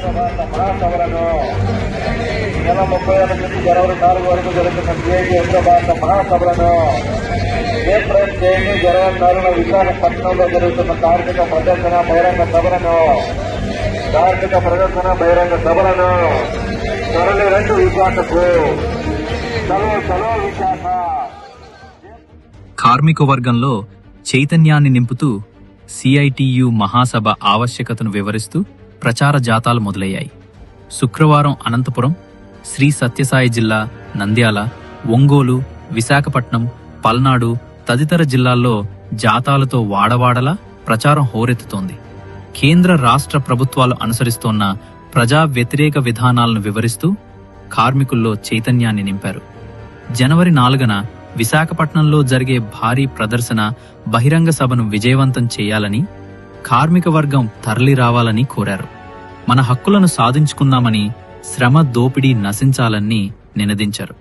మహాసభలను నెల ముప్పై ఏళ్ళ నుంచి జనవరి నాలుగు వరకు జరుగుతున్న సిఐటి అఖిల భారత మహాసభలను ఏప్రిల్ తేదీ జనవరి నాలుగున విశాఖపట్నంలో జరుగుతున్న కార్మిక ప్రదర్శన బహిరంగ సభలను కార్మిక ప్రదర్శన బహిరంగ సభలను తరలి రెండు విశాఖకు. చలో చలో విశాఖ. కార్మిక వర్గంలో చైతన్యాన్ని నింపుతూ సిఐటియు మహాసభ ఆవశ్యకతను వివరిస్తూ ప్రచార జాతాలు మొదలయ్యాయి. శుక్రవారం అనంతపురం శ్రీ సత్యసాయి జిల్లా నంద్యాల ఒంగోలు విశాఖపట్నం పల్నాడు తదితర జిల్లాల్లో జాతాలతో వాడవాడలా ప్రచారం హోరెత్తుతోంది. కేంద్ర రాష్ట్ర ప్రభుత్వాలు అనుసరిస్తోన్న ప్రజా వ్యతిరేక విధానాలను వివరిస్తూ కార్మికుల్లో చైతన్యాన్ని నింపారు. జనవరి నాలుగున విశాఖపట్నంలో జరిగే భారీ ప్రదర్శన బహిరంగ సభను విజయవంతం చేయాలని కార్మిక వర్గం తరలి రావాలని కోరారు. మన హక్కులను సాధించుకుందామని శ్రమ దోపిడీ నశించాలని నినదించారు.